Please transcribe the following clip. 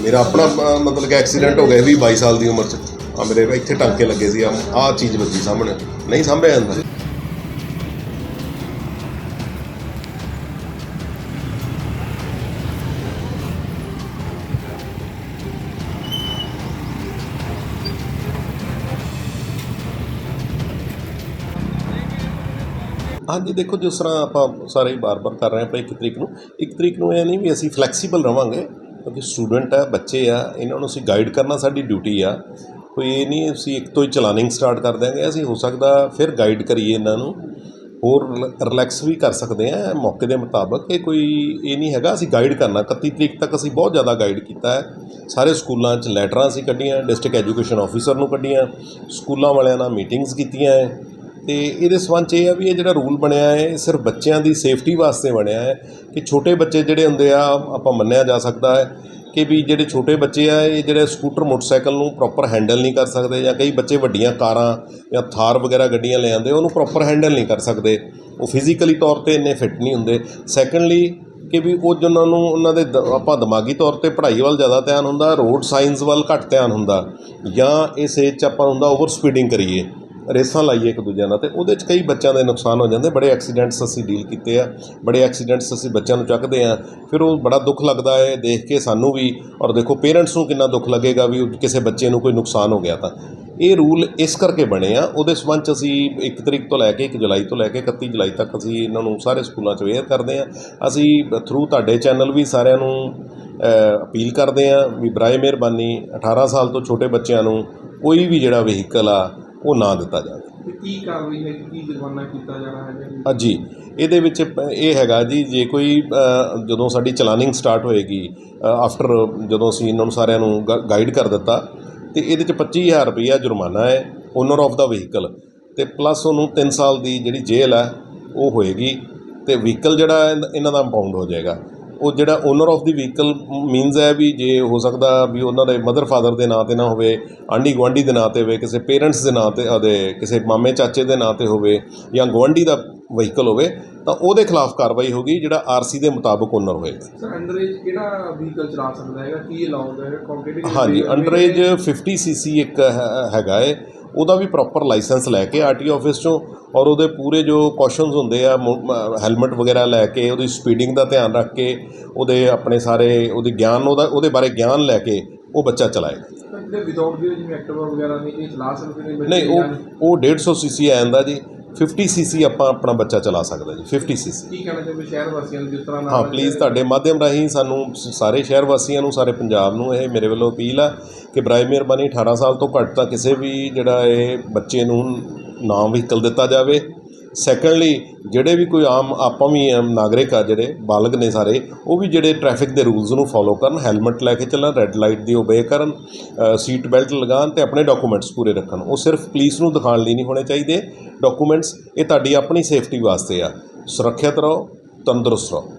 ਮੇਰਾ ਆਪਣਾ ਅ, ਮਤਲਬ ਕਿ ਐਕਸੀਡੈਂਟ ਹੋ ਗਿਆ ਵੀ 22 ਸਾਲ ਦੀ ਉਮਰ 'ਚ। ਆ ਮੇਰੇ ਇੱਥੇ ਟਾਂਕੇ ਲੱਗੇ ਸੀ ਆ ਆਹ ਚੀਜ਼ ਵੱਜੀ ਸਾਹਮਣੇ। ਨਹੀਂ ਸਾਂਭਿਆ ਜਾਂਦਾ ਹਾਂਜੀ ਦੇਖੋ ਜਿਸ ਤਰ੍ਹਾਂ ਆਪਾਂ ਸਾਰੇ ਹੀ ਬਾਰ-ਬਾਰ ਕਰ ਰਹੇ ਹਾਂ ਆਪਾਂ ਇੱਕ ਤਰੀਕ ਨੂੰ। ਇੱਕ ਤਰੀਕ ਨੂੰ ਇਹ ਨਹੀਂ ਵੀ ਅਸੀਂ ਫਲੈਕਸੀਬਲ ਰਵਾਂਗੇ। ਕਿਉਂਕਿ ਸਟੂਡੈਂਟ ਆ, ਬੱਚੇ ਆ, ਇਹਨਾਂ ਨੂੰ ਅਸੀਂ ਗਾਈਡ ਕਰਨਾ ਸਾਡੀ ਡਿਊਟੀ ਆ। ਕੋਈ ਇਹ ਨਹੀਂ, ਅਸੀਂ ਇੱਕ ਤੋਂ ਹੀ ਚਲਾਨਿੰਗ ਸਟਾਰਟ ਕਰ ਦਿਆਂਗੇ, ਅਸੀਂ ਹੋ ਸਕਦਾ ਫਿਰ ਗਾਈਡ ਕਰੀਏ ਇਹਨਾਂ ਨੂੰ, ਹੋਰ ਰਿਲੈਕਸ ਵੀ ਕਰ ਸਕਦੇ ਆ, ਮੌਕੇ ਦੇ ਮੁਤਾਬਕ। ਇਹ ਕੋਈ, ਇਹ ਨਹੀਂ ਹੈਗਾ, ਅਸੀਂ ਗਾਈਡ ਕਰਨਾ। 31 ਤਰੀਕ ਤੱਕ ਅਸੀਂ ਬਹੁਤ ਜ਼ਿਆਦਾ ਗਾਈਡ ਕੀਤਾ ਹੈ। ਸਾਰੇ ਸਕੂਲਾਂ 'ਚ ਲੈਟਰਾਂ ਅਸੀਂ ਕੱਢੀਆਂ ਡਿਸਟ੍ਰਿਕਟ ਐਜੂਕੇਸ਼ਨ ਆਫੀਸਰ ਨੂੰ ਕੱਢੀਆਂ, ਸਕੂਲਾਂ ਵਾਲਿਆਂ ਨਾਲ ਮੀਟਿੰਗਸ ਕੀਤੀਆਂ ਹੈ। ਤੇ ਇਹਦੇ ਸੰਬੰਧ 'ਚ ਇਹ ਆ ਵੀ ਇਹ ਜਿਹੜਾ ਰੂਲ ਬਣਿਆ ਹੈ, ਇਹ ਸਿਰਫ ਬੱਚਿਆਂ ਦੀ ਸੇਫਟੀ ਵਾਸਤੇ ਬਣਿਆ ਹੈ ਕਿ ਛੋਟੇ ਬੱਚੇ ਜਿਹੜੇ ਹੁੰਦੇ ਆ, ਆਪਾਂ ਮੰਨਿਆ ਜਾ ਸਕਦਾ ਹੈ ਕਿ ਵੀ ਜਿਹੜੇ ਛੋਟੇ ਬੱਚੇ ਆ, ਇਹ ਜਿਹੜੇ ਸਕੂਟਰ, ਮੋਟਰਸਾਈਕਲ ਨੂੰ ਪ੍ਰੋਪਰ ਹੈਂਡਲ ਨਹੀਂ ਕਰ ਸਕਦੇ ਜਾਂ ਕਈ ਬੱਚੇ ਵੱਡੀਆਂ ਕਾਰਾਂ ਜਾਂ ਥਾਰ ਵਗੈਰਾ ਗੱਡੀਆਂ ਲੈ ਆਉਂਦੇ, ਉਹਨੂੰ ਪ੍ਰੋਪਰ ਹੈਂਡਲ ਨਹੀਂ ਕਰ ਸਕਦੇ। ਉਹ ਫਿਜ਼ੀਕਲੀ ਤੌਰ ਤੇ ਇੰਨੇ ਫਿੱਟ ਨਹੀਂ ਹੁੰਦੇ। ਸੈਕੰਡਲੀ ਕਿ ਵੀ ਉਹ ਜਿਹਨਾਂ ਨੂੰ, ਉਹਨਾਂ ਦੇ ਆਪਾਂ ਦਿਮਾਗੀ ਤੌਰ ਤੇ ਪੜ੍ਹਾਈ ਵੱਲ ਜ਼ਿਆਦਾ ਧਿਆਨ ਹੁੰਦਾ ਰੋਡ ਸਾਇੰਸ ਵੱਲ ਘੱਟ ਧਿਆਨ ਹੁੰਦਾ, ਜਾਂ ਇਸ ਏਜ 'ਚ ਆਪਾਂ ਹੁੰਦਾ ਓਵਰ ਸਪੀਡਿੰਗ ਕਰੀਏ। ਰੇਸਾਂ ਲਾਈਏ ਇੱਕ ਦੂਜੇ ਨਾਲ, ਤੇ ਉਹਦੇ 'ਚ ਕਈ ਬੱਚਿਆਂ ਦੇ ਨੁਕਸਾਨ ਹੋ ਜਾਂਦੇ। ਬੜੇ ਐਕਸੀਡੈਂਟਸ ਅਸੀਂ ਡੀਲ ਕੀਤੇ ਆ, ਬੜੇ ਐਕਸੀਡੈਂਟਸ ਅਸੀਂ ਬੱਚਿਆਂ ਨੂੰ ਚੱਕਦੇ ਆ, ਫਿਰ ਉਹ ਬੜਾ ਦੁੱਖ ਲੱਗਦਾ ਹੈ ਦੇਖ ਕੇ ਸਾਨੂੰ ਵੀ, ਔਰ ਦੇਖੋ ਪੇਰੈਂਟਸ ਨੂੰ ਕਿੰਨਾ ਦੁੱਖ ਲੱਗੇਗਾ ਵੀ ਕਿਸੇ ਬੱਚੇ ਨੂੰ ਕੋਈ ਨੁਕਸਾਨ ਹੋ ਗਿਆ ਤਾਂ। ਇਹ ਰੂਲ ਇਸ ਕਰਕੇ ਬਣੇ ਆ, ਉਹਦੇ ਸੰਬੰਧ 'ਚ ਅਸੀਂ 1 ਤਰੀਕ ਤੋਂ ਲੈ ਕੇ 1 ਜੁਲਾਈ ਤੋਂ ਲੈ ਕੇ 31 ਜੁਲਾਈ ਤੱਕ ਅਸੀਂ ਇਹਨਾਂ ਨੂੰ ਸਾਰੇ ਸਕੂਲਾਂ 'ਚ ਵੇਅਰ ਕਰਦੇ ਆ। ਅਸੀਂ ਥਰੂ ਤੁਹਾਡੇ ਚੈਨਲ ਵੀ ਸਾਰਿਆਂ ਨੂੰ ਅਪੀਲ ਕਰਦੇ ਆ ਵੀ ਬਰਾਏ ਮਿਹਰਬਾਨੀ 18 ਸਾਲ ਤੋਂ ਛੋਟੇ ਬੱਚਿਆਂ ਨੂੰ ਕੋਈ ਵੀ ਜਿਹੜਾ ਵਹੀਕਲ ਆ ਉਹ ਨਾ ਦਿੱਤਾ ਜਾਵੇ। ਤੇ ਕੀ ਕਾਰਵਾਈ ਹੈ ਕੀ ਜੁਰਮਾਨਾ ਕੀਤਾ ਜਾਣਾ ਹੈ ਜੀ? ਅ, ਜੀ ਇਹਦੇ ਵਿੱਚ ਪ- ਇਹ ਹੈਗਾ ਜੀ ਜੇ ਕੋਈ ਅ, ਜਦੋਂ ਸਾਡੀ ਚਲਾਨਿੰਗ ਸਟਾਰਟ ਹੋਏਗੀ ਆਫਟਰ ਜਦੋਂ ਅਸੀਂ ਇਹਨਾਂ ਨੂੰ ਸਾਰਿਆਂ ਨੂੰ ਗਾਈਡ ਕਰ ਦਿੱਤਾ ਤੇ ਇਹਦੇ ਚ 25000 ਰੁਪਈਆ ਜੁਰਮਾਨਾ ਹੈ ਓਨਰ ਆਫ ਦਾ ਵਹੀਕਲ ਤੇ ਪਲੱਸ ਉਹਨੂੰ 3 ਸਾਲ ਦੀ ਜਿਹੜੀ ਜੇਲ੍ਹ ਹੈ ਉਹ ਹੋਏਗੀ ਤੇ ਵਹੀਕਲ ਜਿਹੜਾ ਹੈ, ਇਹਨਾਂ ਦਾ ਇੰਪਾਊਂਡ ਹੋ ਜਾਏਗਾ। ਉਹ ਜਿਹੜਾ ਓਨਰ ਆਫ ਦੀ ਵਹੀਕਲ ਮੀਨਸ ਹੈ ਵੀ ਜੇ ਹੋ ਸਕਦਾ ਵੀ ਉਹਨਾਂ ਦੇ ਮਦਰ ਫਾਦਰ ਦੇ ਨਾਂ ਤੇ ਨਾ ਹੋਵੇ ਆਂਢੀ ਗੁਆਂਢੀ ਦੇ ਨਾਂ ਤੇ ਹੋਵੇ ਕਿਸੇ ਪੇਰੈਂਟਸ ਦੇ ਨਾਂ ਤੇ ਉਹਦੇ ਕਿਸੇ ਮਾਮੇ ਚਾਚੇ ਦੇ ਨਾਂ ਤੇ ਹੋਵੇ ਜਾਂ ਗੁਆਂਢੀ ਦਾ ਵਹੀਕਲ ਹੋਵੇ ਤਾਂ ਉਹਦੇ ਖਿਲਾਫ ਕਾਰਵਾਈ ਹੋਗੀ ਜਿਹੜਾ ਆਰਸੀ ਦੇ ਮੁਤਾਬਕ ਓਨਰ ਹੋਏਗਾ। ਸਰ ਅੰਡਰ ਏਜ ਕਿਹੜਾ ਵਹੀਕਲ ਚਲਾ ਸਕਦਾ ਹੈਗਾ? ਕੀ ਅਲਾਉਡ ਹੈ? ਕੰਪੀਟਿੰਗ ਹਾਂਜੀ ਅੰਡਰ ਏਜ 50 ਸੀਸੀ ਇੱਕ ਹੈ- ਹੈਗਾ ਏ ਉਹਦਾ ਵੀ ਪ੍ਰੋਪਰ ਲਾਇਸੈਂਸ ਲੈ ਕੇ ਆਰਟੀ ਆਫਿਸ ਚੋਂ ਔਰ ਉਹਦੇ ਪੂਰੇ ਜੋ ਕੌਸ਼ਨਸ ਹੁੰਦੇ ਆ ਹੈਲਮਟ ਵਗੈਰਾ ਲੈ ਕੇ ਉਹਦੀ ਸਪੀਡਿੰਗ ਦਾ ਧਿਆਨ ਰੱਖ ਕੇ ਉਹਦੇ ਆਪਣੇ ਸਾਰੇ ਉਹਦੀ ਗਿਆਨ ਉਹਦਾ ਉਹਦੇ ਬਾਰੇ ਗਿਆਨ ਲੈ ਕੇ ਉਹ ਬੱਚਾ ਚਲਾਏ। ਜਿਹੜੇ ਵਿਦਆਊਟ ਵੀ ਜਿਵੇਂ ਐਕਟਿਵਾ ਵਗੈਰਾ ਨੇ ਇਹ ਚਲਾ ਸਕਦੇ ਨਹੀਂ ਉਹ ਉਹ 150 ਸੀਸੀ ਆ ਜਾਂਦਾ ਜੀ। 50 ਸੀਸੀ ਆਪਾਂ ਆਪਣਾ ਬੱਚਾ ਚਲਾ ਸਕਦਾ ਜੀ 50 ਸੀਸੀ ਕੀ ਕਹਿਣਾ ਚਾਹੁੰਦੇ ਸ਼ਹਿਰ ਵਾਸੀਆਂ ਨੂੰ ਜਿਸ ਤਰ੍ਹਾਂ ਹਾਂ ਪਲੀਜ਼ ਤੁਹਾਡੇ ਮਾਧਿਅਮ ਰਾਹੀਂ ਸਾਨੂੰ ਸਾਰੇ ਸ਼ਹਿਰ ਵਾਸੀਆਂ ਨੂੰ ਸਾਰੇ ਪੰਜਾਬ ਨੂੰ ਇਹ ਮੇਰੇ ਵੱਲੋਂ ਅਪੀਲ ਆ ਕਿ ਬਰਾਏ ਮਿਹਰਬਾਨੀ 18 ਸਾਲ ਤੋਂ ਘੱਟ ਤਾਂ ਕਿਸੇ ਵੀ ਜਿਹੜਾ ਇਹ ਬੱਚੇ ਨੂੰ ਨਾ ਵਹੀਕਲ ਦਿੱਤਾ ਜਾਵੇ। ਸੈਕੰਡਲੀ ਜਿਹੜੇ ਵੀ ਕੋਈ ਆਮ ਆਪਾਂ ਵੀ ਆਮ ਨਾਗਰਿਕ ਆ ਜਿਹੜੇ ਬਾਲਗ ਨੇ ਸਾਰੇ, ਉਹ ਵੀ ਜਿਹੜੇ ਟ੍ਰੈਫਿਕ ਦੇ ਰੂਲਸ ਨੂੰ ਫੋਲੋ ਕਰਨ ਹੈਲਮਟ ਲੈ ਕੇ ਚੱਲਣ ਰੈੱਡ ਲਾਈਟ ਦੀ ਓਬੇ ਕਰਨ ਸੀਟ ਬੈਲਟ ਲਗਾਉਣ ਤੇ ਆਪਣੇ ਡਾਕੂਮੈਂਟਸ ਪੂਰੇ ਰੱਖਣ। ਉਹ ਸਿਰਫ ਪੁਲਿਸ ਨੂੰ ਦਿਖਾਉਣ ਲਈ ਨਹੀਂ ਹੋਣੇ ਚਾਹੀਦੇ। ਡਾਕੂਮੈਂਟਸ ਇਹ ਤੁਹਾਡੀ ਆਪਣੀ ਸੇਫਟੀ ਵਾਸਤੇ ਆ। ਸੁਰੱਖਿਅਤ ਰਹੋ, ਤੰਦਰੁਸਤ ਰਹੋ।